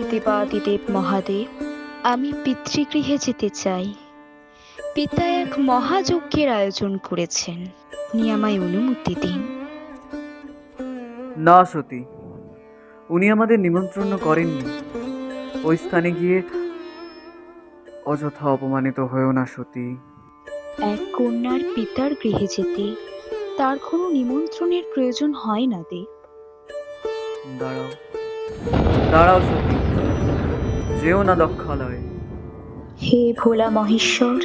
দেবাদিদেব মহাদেব আমি পিতৃগৃহে যেতে চাই। পিতা এক মহাযজ্ঞের আয়োজন করেছেন। আপনি আমায় অনুমতি দিন। না সতী। উনি আমাদের নিমন্ত্রণ করেননি। ওই স্থানে গিয়ে অযথা অপমানিত হয়েও না সতী। এক কন্যার পিতার গৃহে যেতে তার কোনো নিমন্ত্রণের প্রয়োজন হয় না দেব। দাঁড়াও। দাঁড়াও সতী যেও না দক্ষালয়। হে ভোলা মহেশ্বর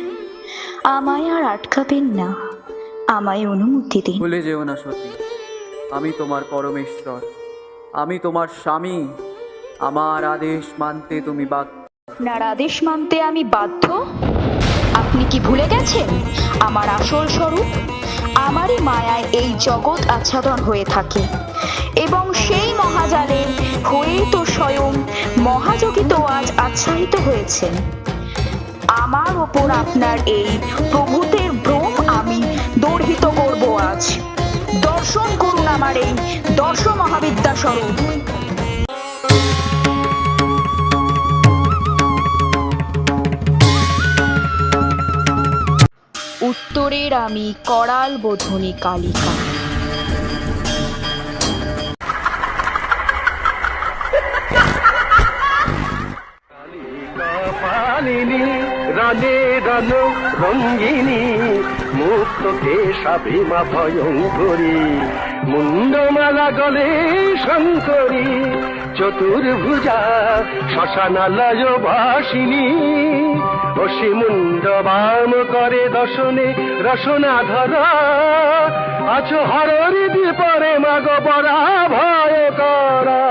আমায় আর আটকাবেন না আমায় অনুমতি দিন। ভুলে যেও না সতী আমি তোমার পরমেশ্বর আমি তোমার স্বামী আমার আদেশ মানতে তুমি বাধ্য। আপনার আদেশ মানতে আমি বাধ্য? আপনি কি ভুলে গেছেন? আমার আসল স্বরূপ আমারই মায়ায় এই জগৎ আচ্ছাদন হয়ে থাকে। এবং সেই মহাজালে হয়েই তো স্বয়ং মহাযোগী আজ আচ্ছাদিত হয়েছেন। আমার ওপর আপনার এই প্রভুতের ভ্রম আমি দর্হিত করব আজ। দর্শন করুন আমার এই দর্শ মহাবিদ্যা স্বরূপ উত্তরের আমি করাল বোধনী কালিকা। পালিনী রনে রন রঙ্গিনী, মুক্ত কেশা ভীমা ভয়ঙ্করী, মুন্ডমালা গলে শঙ্করী, চতুর্ভুজা শ্মশানালয় বাসিনী অসি মুন্ড বাম করে দশনে রসনা ধরা আছো হররি দ্বীপরে মাগ পরা ভয় করা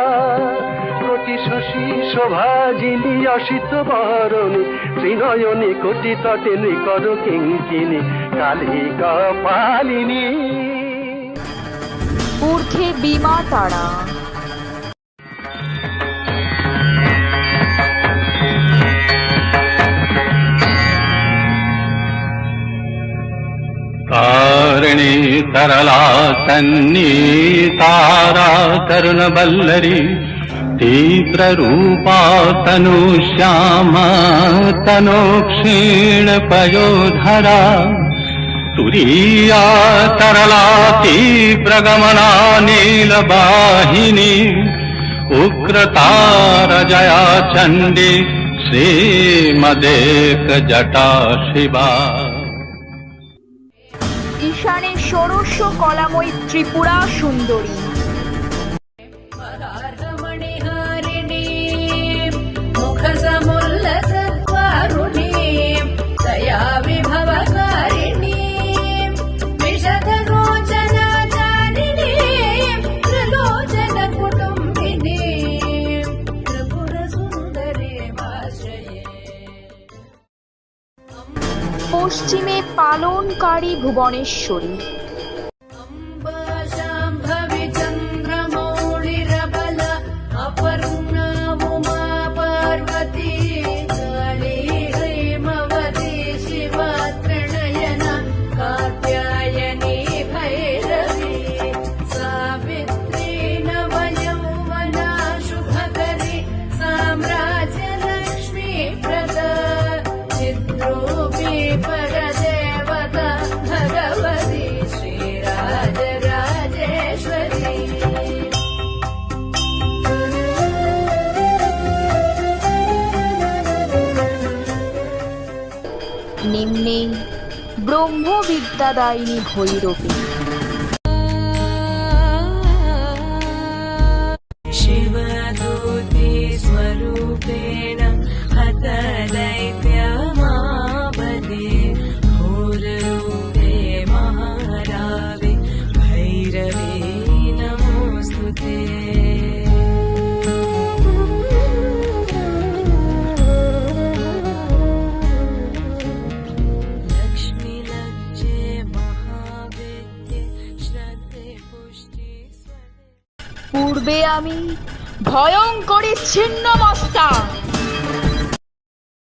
কোটি শশী শোভাজিনী অসিত বরণী ত্রিনয়নী কোটি তটে নিকর কিঙ্কিনী কালী কপালিনী ঊর্ধ্বে বিমা তারা तारिणी तरला तन्नी तारा तरुणवल्लरी तीव्ररूपा तनु श्यामा तनु क्षीणपयोधरा तुरीया तरला तीव्रगमना नीलवाहिनी उग्रतारजया चण्डी श्रीमदेक जटा शिवा ঈশানে ষোড়শ কলাময়ী ত্রিপুরা সুন্দরী পালনকারী ভুবনেশ্বরী। ব্রহ্মবিদ্যাদায়িনী ভৈরবী। আমি ভয়ঙ্করী ছিন্নমস্তা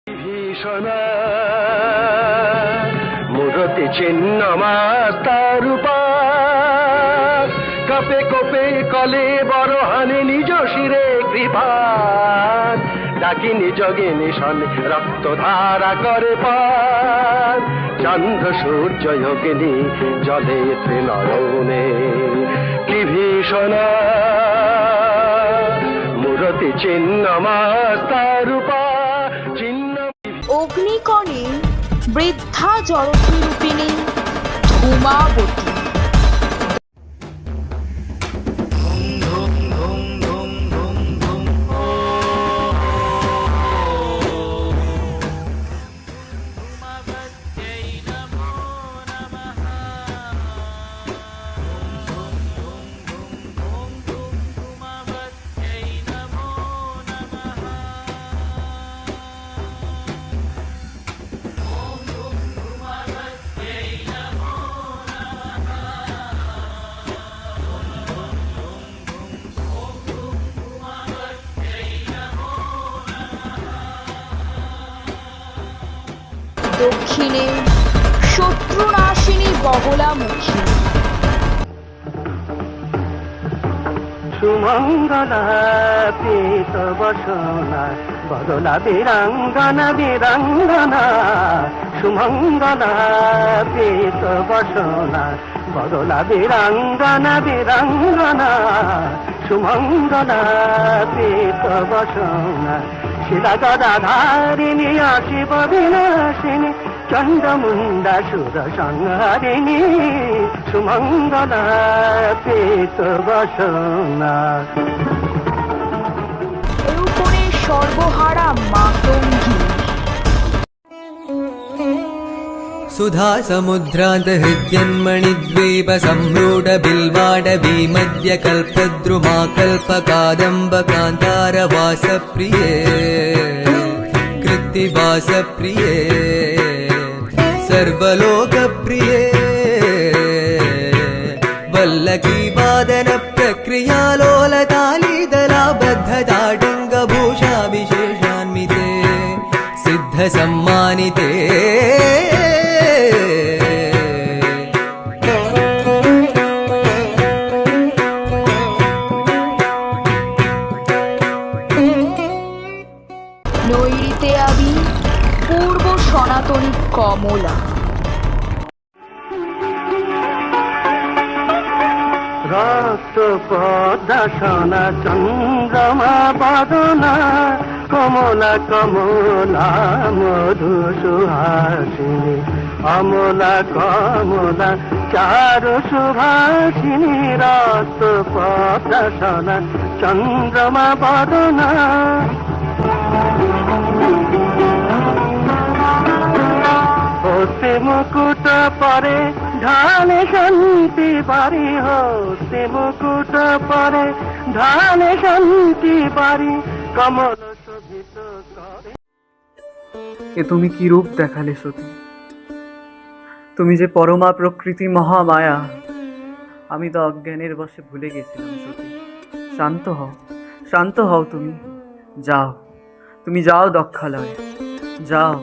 ভীষণ, মূরতি ছিন্ন মাস্তারূপা কপে কপে কলে বড় হানে নিজ শিরে কৃপা। ডাকি নিজ নিশন রক্ত ধারা করে পার চন্দ্র সূর্য যোগিনী জলে ত্রিনয়নে কি ভীষণ অগ্নিকণে বৃদ্ধা জলধিরূপিণী ধূমাবতী। দক্ষিণে, শত্রুনাশিনী বগলামুখী সুমঙ্গলা বসনা, বদলা বীরাঙ্গনা বীরাঙ্গনা। সুমঙ্গলা পীত বসনা, বদলা বীরাঙ্গনা বীরাঙ্গনা। সুমঙ্গলা বসনা শিলা ఆ శివ বিনাশিনী চণ্ডমুণ্ডা সুর সংহারিণী సుమంగళ পীত বসনা। এর উপরে সর্বহারা মাতঙ্গী सुधासमुद्रान्तहृद्यन्मणिद्वीपसंह्रूडबिल्वाडवीमद्यकल्पद्रुमाकल्पकादम्बकान्तारवासप्रिये कृत्तिवासप्रिये। सर्वलोकप्रिये। प्रक्रियालोलतालीदलाबद्धताडङ्गभूषाविशेषान्विते बद्धताडिङ्गभूषाविशेषान्विते सिद्धसम्मानिते। পূর্ব সনাতনী কমলা। রক্ত চন্দ্রমা বদনা, কমলা কমলা মধু সুহাসিনী অমলা কমলা চারু সুভাষিনী রক্ত পদাসনা চন্দ্রমা বদনা। হস্তে মুকুট পরে, ধানে শান্তি বাড়ি হস্তে মুকুট পরে, ধানে শান্তি বাড়ি, কমল এ তুমি কি রূপ দেখালে সতী? তুমি যে পরমা প্রকৃতি মহামায়া, আমি তো অজ্ঞানের বসে ভুলে গেছিলাম সতী। শান্ত হও শান্ত হও তুমি। যাও তুমি যাও দক্ষালয়, যাও।